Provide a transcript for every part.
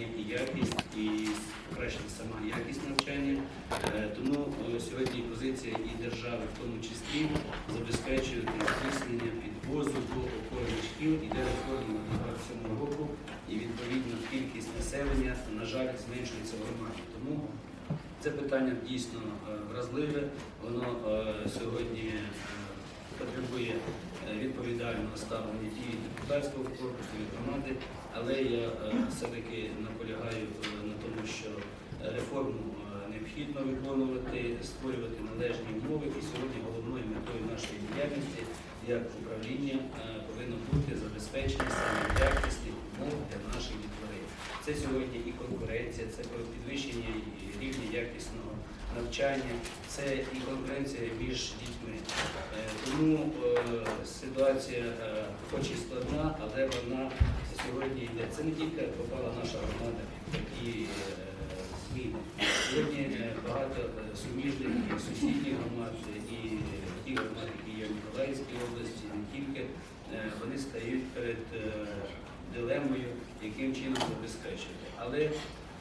і якість, і покращити сама якість навчання. Е, Тому е, сьогодні позиція і держави, в тому числі, забезпечувати здійснення підвозу до опорних шкіл. Іде реформа на 27 року, і відповідно кількість населення, на жаль, зменшується в громаді. Тому це питання дійсно е, вразливе. Воно сьогодні потребує відповідального ставлення від депутатського корпусу, від громади, але я е, все-таки наполягаю е, на тому, що реформу е, необхідно виконувати, створювати належні умови. І сьогодні головною метою нашої діяльності як управління повинно бути забезпечення саме якісних умов для наших дітворів. Це сьогодні і конкуренція, це підвищення рівня якісного навчання, це і конкуренція між дітьми. Тому ситуація е, хоч і складна, але вона сьогодні йде. Це не тільки попала наша громада під такі е, зміни. Сьогодні е, багато суміжних сусідніх громад, і ті громади, які є в Миколаївській області, не тільки вони стають перед дилемою, яким чином забезпечити. Але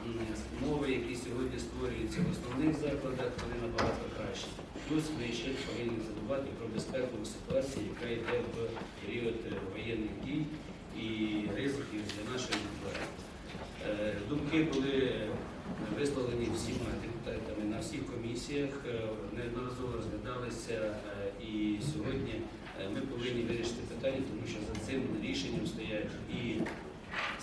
м, умови, які сьогодні створюються в основних закладах, вони набагато кращі. Плюс ми ще повинні забувати про безпекову ситуацію, яка йде в період воєнних дій і ризиків для нашої дітей. Е, Думки були висловлені всіма депутатами на всіх комісіях, е, неодноразово розглядалися е, і сьогодні ми повинні вирішити питання, тому що за цим рішенням стоять і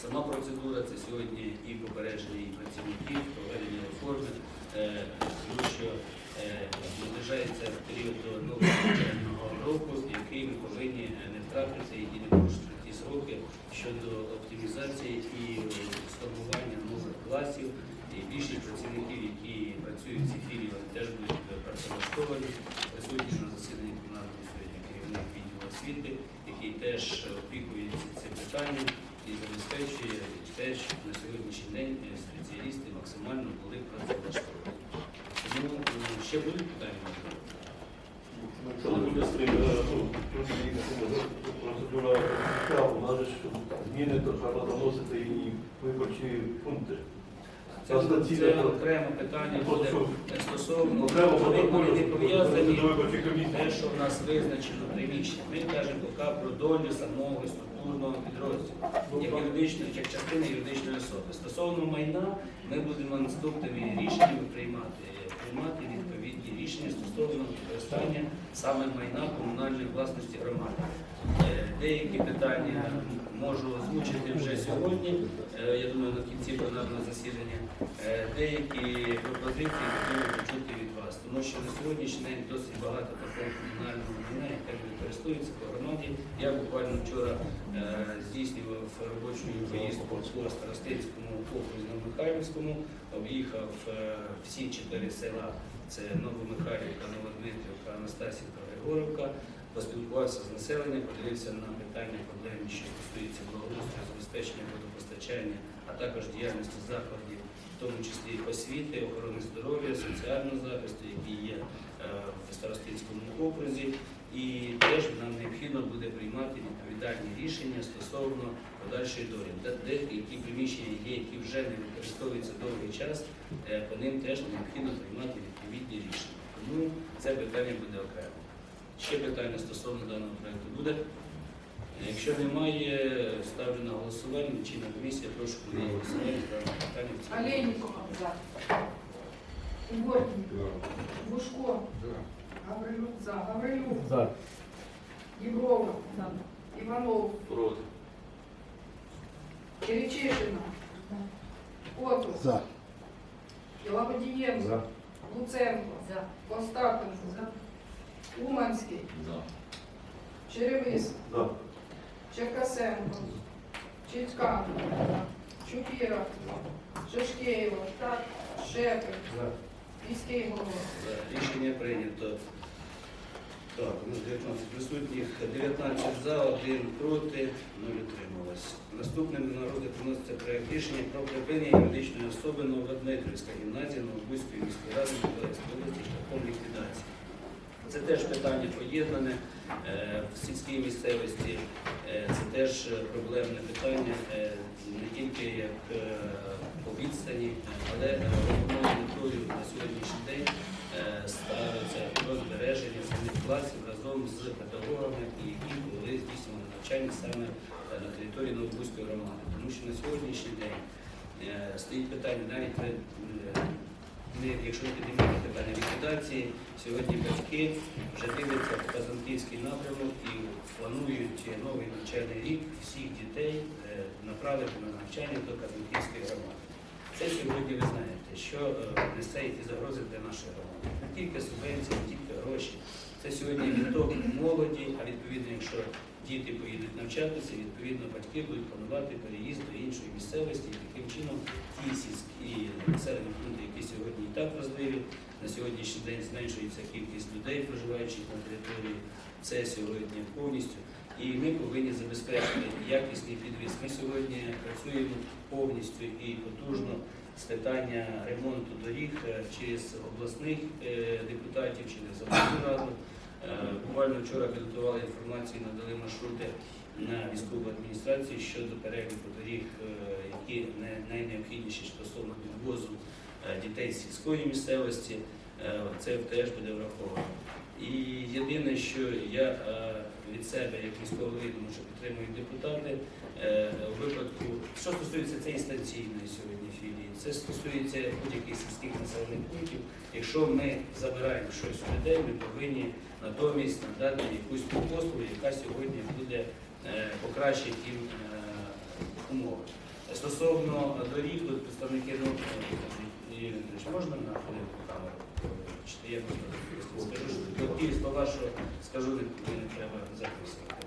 сама процедура, це сьогодні і попередження і працівників, проведення реформи, е, тому що е, наближається період до нового року, який ми повинні е, не втратити і не порушити ті сроки щодо оптимізації і сформування нових класів. І більшість працівників, які працюють в цій філії, вони теж будуть працевлаштовані. Присутні на засіданні комунального сьогодні керівник відділу освіти, який теж опікується цим питанням і забезпечує те, щоб на сьогоднішній день е, спеціалісти максимально були працевлаштовані. Тому е, ще будуть питання? е, ну, процедура у нас зміни, то треба доносити і виборчі пункти. Це, це окреме питання буде стосовно вони, пов'язані. Те, що в нас визначено приміщення, ми кажемо поки про долю самого структурного підрозділу, як юридичної, як частини юридичної особи. Стосовно майна, ми будемо наступними рішеннями приймати, стосовно використання саме майна комунальної власності громади. Е, Деякі питання можу озвучити вже сьогодні, е, я думаю, на кінці пленарного засідання. Е, Деякі пропозиції тому що на сьогоднішній день досить багато такого комунального майна, яке не користується по громаді. Я буквально вчора е, здійснював робочу поїздку по Старостинському окрузі на Михайлівському, об'їхав е, всі чотири села. Це Новомихайлівка, Новодмитрівка, Анастасівка, Григорівка. Поспілкувався з населенням, подивився на питання проблеми, що стосуються благоустрою, забезпечення водопостачання, а також діяльності закладів, в тому числі освіти, охорони здоров'я, соціального захисту, які є е, в Старостинському окрузі. І теж нам необхідно буде приймати відповідальні рішення стосовно подальшої долі. Де деякі приміщення є, які вже не використовуються довгий час, е, по ним теж необхідно приймати відповідні рішення. Тому це питання буде окремо. Ще питання стосовно даного проекту буде. Якщо немає, ставлю на голосування. Чинна комісія, прошу голосувати за питання. в цілому. Олейников. За. Егоркин. Бушко. Гаврилюк. За. Гаврилюк. За. Егорова. Иванов. Проти. Перечишина. Котов. За. Лободиенко. Луценко. За. Остапенко. Уманський. Черевис. За. Черкасенко. Чичкан. Чупира. Шашкеева. Шепель. Міський голова. Рішення прийнято. Так, у нас 19 присутніх, 19 за, 1 проти, 0 утрималось. Наступним на розгляд вноситься проект рішення про припинення юридичної особи Новодмитрівська гімназія Новобузької міської ради Миколаївської області шляхом ліквідації. Це теж питання поєднане е, в сільській місцевості. Е, Це теж проблемне питання е, не тільки як по відстані, але головною метою на сьогоднішній день ставиться розбереження самих класів разом з педагогами, які були здійснювали навчання саме на території Новобузької громади. Тому що на сьогоднішній день стоїть питання навіть якщо не піднімати питання ліквідації, сьогодні батьки вже дивляться в Казанківський напрямок і планують новий навчальний рік всіх дітей е, направити на навчання до Казанківської громади. Це сьогодні ви знаєте, що е, несе які загрози для нашої громади. Не тільки субвенції, не тільки гроші. Це сьогодні відток молоді, а відповідно, якщо діти поїдуть навчатися, відповідно батьки будуть планувати переїзд до іншої місцевості і таким чином ті сільські населені пункти, які сьогодні і так важливі, на сьогоднішній день зменшується кількість людей, проживаючих на території. Це сьогодні повністю. І ми повинні забезпечити якісний підвіз. Ми сьогодні працюємо повністю і потужно з питання ремонту доріг е, через обласних е, депутатів, через обласну раду. Е, Буквально вчора підготували інформацію, надали маршрути на військову адміністрацію щодо переліку доріг, які найнеобхідніші стосовно підвозу е, дітей з сільської місцевості. Це теж буде враховано. І єдине, що я від себе, як голови, тому що підтримують депутати, у випадку, що стосується цієї станційної сьогодні це стосується будь-яких сільських населених пунктів. Якщо ми забираємо щось у людей, ми повинні натомість надати якусь послугу, яка сьогодні буде е, покращити їм е, умови. Стосовно доріг, тут представники е, Юрій можна на хвилинку камеру? Чи я можна скажу, що скажу, не треба записувати.